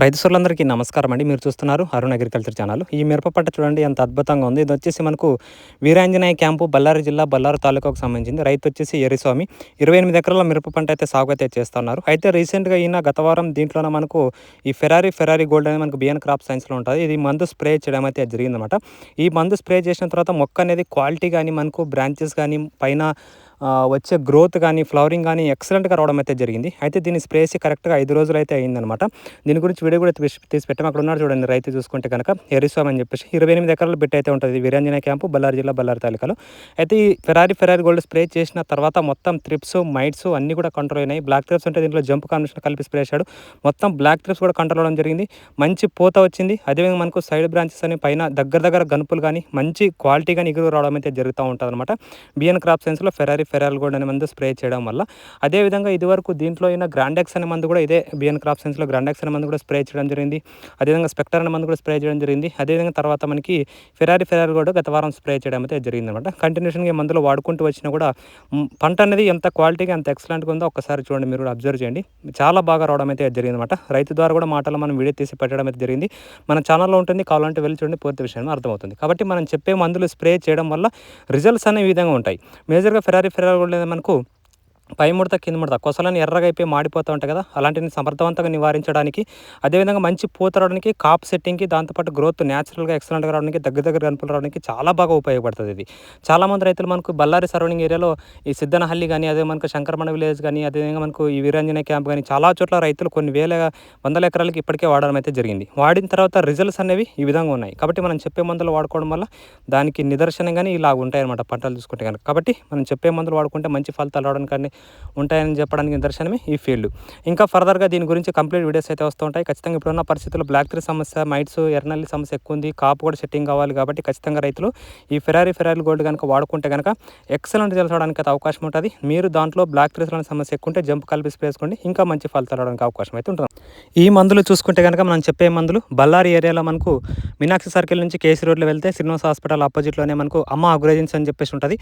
రైతు సోర్లందరికీ నమస్కారం అండి. మీరు చూస్తున్నారు అరుణ్ అగ్రికల్చర్ ఛానల్. ఈ మిరప పంట చూడండి ఎంత అద్భుతంగా ఉంది. ఇది వచ్చేసి మనకు వీరాంజనేయ క్యాంపు బళ్ళారి జిల్లా బళ్ళారు తాలూకాకు సంబంధించింది. రైతు వచ్చేసి ఎరిస్వామి. ఇరవై ఎనిమిది ఎకరాల మిరప పంట అయితే సాగు అయితే చేస్తున్నారు. అయితే రీసెంట్గా ఈయన గత వారం దీంట్లోనే మనకు ఈ ఫెరారీ ఫెరారీ గోల్డ్ అనేది మనకు బిఎన్ క్రాప్ సైన్స్లో ఉంటుంది. ఇది మందు స్ప్రే చేయడం అయితే జరిగిందన్నమాట. ఈ మందు స్ప్రే చేసిన తర్వాత మొక్క అనేది క్వాలిటీ కానీ మనకు బ్రాంచెస్ కానీ పైన వచ్చే గ్రోత్ కానీ ఫ్లవరింగ్ కానీ ఎక్సలెంట్గా రావడం అయితే జరిగింది. అయితే దీన్ని స్ప్రేసి కరెక్ట్గా ఐదు రోజులు అయితే అయిందనమాట. దీని గురించి వీడియో కూడా తీసి పెట్టాము? అక్కడ ఉన్నారు చూడండి రైతు చూసుకుంటే కనుక. ఎరిస్వామి అని చెప్పేసి. ఇరవై ఎనిమిది ఎకరాలు బిట్ అయితే ఉంటుంది. వీరాంజనేయ క్యాంపు బళ్ళారి జిల్లా బళ్ళారి తాలూకాలో. అయితే ఈ ఫెరారీ ఫెరారీ గోల్డ్ స్ప్రే చేసిన తర్వాత మొత్తం త్రిప్స్ మైట్స్ అన్నీ కూడా కంట్రోల్ అయినాయి. బ్లాక్ త్రిప్స్ ఉంటే దీంట్లో జంప్ కాంబినేషన్ కలిపి స్ప్రే చేశాడు. మొత్తం బ్లాక్ త్రిప్స్ కూడా కంట్రోల్ అవడం జరిగింది. మంచి పూత వచ్చింది. అదేవిధంగా మనకు సైడ్ బ్రాంచెస్ అని పైన దగ్గర దగ్గర గనుపులు కానీ మంచి క్వాలిటీ కానీ ఎగురు రావడం అయితే జరుగుతూ ఉంటుంది అనమాట బిఎన్ క్రాప్ సైన్స్లో ఫెరారీ ఫెరాల్ గోల్డ్ అనే మందు స్ప్రే చేయడం వల్ల. అదేవిధంగా ఇదివరకు దీంట్లో అయిన గ్రాండెక్స్ అనే మందు కూడా ఇదే బిఎన్ క్రాప్ సైన్స్లో గ్రాండెక్స్ అనే మందు కూడా స్ప్రే చేయడం జరిగింది. అదేవిధంగా స్పెక్టర్ అనే మందు కూడా స్ప్రే చేయడం జరిగింది. అదేవిధంగా తర్వాత మనకి ఫెరారీ ఫెరాల్ గోల్డ్ గత వారం స్ప్రే చేయడం అయితే జరిగింది అనమాట కంటిన్యూషన్గా ఈ మందులు వాడుకుంటూ వచ్చినా కూడా పంట అనేది ఎంత క్వాలిటీగా ఎంత ఎక్సలెంట్గా ఉందో ఒక్కసారి చూడండి మీరు కూడా అబ్జర్వ్ చేయండి. చాలా బాగా రావడం అయితే జరిగింది అనమాట రైతు ద్వారా కూడా మాటలు మనం వీడియో తీసి పెట్టడం అయితే జరిగింది. మన ఛానల్లో ఉంటుంది కావాలంటే వెళ్ళి చూడండి పూర్తి విషయం అర్థమవుతుంది. కాబట్టి మనం చెప్పే మందులు స్ప్రే చేయడం వల్ల రిజల్ట్స్ అనే విధంగా ఉంటాయి. మేజర్గా ఫెరారీ ఫెరారీ కూడా లేదా మనకు పై ముడత కింద ముడత. కొసలని ఎర్రగా అయిపోయి మాడిపోతూ ఉంటాయి కదా అలాంటిని సమర్థవంతంగా నివారించడానికి అదేవిధంగా మంచి పూత రావడానికి కాప్ సెట్టింగ్కి దాంతోపాటు గ్రోత్ న్యాచురల్గా ఎక్సలెంట్గా రావడానికి దగ్గర దగ్గర కనుపులు రావడానికి చాలా బాగా ఉపయోగపడుతుంది ఇది. చాలామంది రైతులు మనకు బళ్ళారి సరౌండింగ్ ఏరియాలో ఈ సిద్ధనహల్లి కానీ అదే మనకు శంకరమణ విలేజ్ కానీ అదేవిధంగా మనకు ఈ వీరాంజనేయ క్యాంప్ కానీ చాలా చోట్ల రైతులు కొన్ని వేల వందల ఎకరాలకి ఇప్పటికే వాడడం అయితే జరిగింది. వాడిన తర్వాత రిజల్ట్స్ అనేవి ఈ విధంగా ఉన్నాయి. కాబట్టి మనం చెప్పే మందులు వాడుకోవడం వల్ల దానికి నిదర్శనంగానే ఇలా ఉంటాయన్నమాట పంటలు చూసుకుంటే కనుక. కాబట్టి మనం చెప్పే మందులు వాడుకుంటే మంచి ఫలితాలు రావడానికి ఉంటాయని చెప్పడానికి నిదర్శనమే ఈ ఫీల్డ్. ఇంకా ఫర్దర్గా దీని గురించి కంప్లీట్ వీడియోస్ అయితే వస్తూ ఉంటాయి. ఖచ్చితంగా ఇప్పుడున్న పరిస్థితుల్లో బ్లాక్ త్రీ సమస్య మైట్స్ ఎర్నల్లి సమస్య ఎక్కువ ఉంది. కాపు కూడా సెట్టింగ్ కావాలి కాబట్టి ఖచ్చితంగా రైతులు ఈ ఫెరారీ ఫెరారీ గోల్డ్ కనుక వాడుకుంటే కనుక ఎక్సలెంట్ రిజల్ట్స్ రావడానికి అయితే అవకాశం ఉంటుంది. మీరు దాంట్లో బ్లాక్ త్రీస్లోని సమస్య ఎక్కువ ఉంటే జంప్ కలిపి వేసుకోండి ఇంకా మంచి ఫలితాలు రావడానికి అవకాశం అయితే ఉంటుంది. ఈ మందులు చూసుకుంటే కనుక మనం చెప్పే మందులు బళ్ళారి ఏరియాలో మనకు మీనాక్షి సర్కిల్ నుంచి కేసీ రోడ్లో వెళ్తే శ్రీనివాస్ హాస్పిటల్ ఆపోజిట్లోనే మనకు అమ్మ అగ్రేజెన్స్ అని చెప్పేసి ఉంటుంది.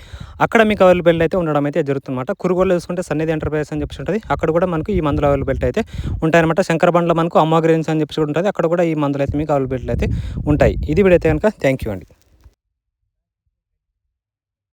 అక్కడ మీకు అవైలబిలిటీ అయితే ఉండడం అయితే జరుగుతుందన్నమాట. కురుగోలు చేసుకుంటే సన్నిధి ఎంటర్ప్రైజెస్ అని చెప్పి ఉంటుంది. అక్కడ కూడా మనకు ఈ మందులు అవైలబిలిటీ అయితే ఉంటాయన్నమాట. శంకరబండ్లో మనకు అమ్మగ్రెన్స్ అని చెప్పి ఉంటుంది. అక్కడ కూడా ఈ మందులు అయితే మీకు అవైలబిలిటీ అయితే ఉంటాయి. ఇది వీడైతే కనుక. థ్యాంక్ యూ అండి.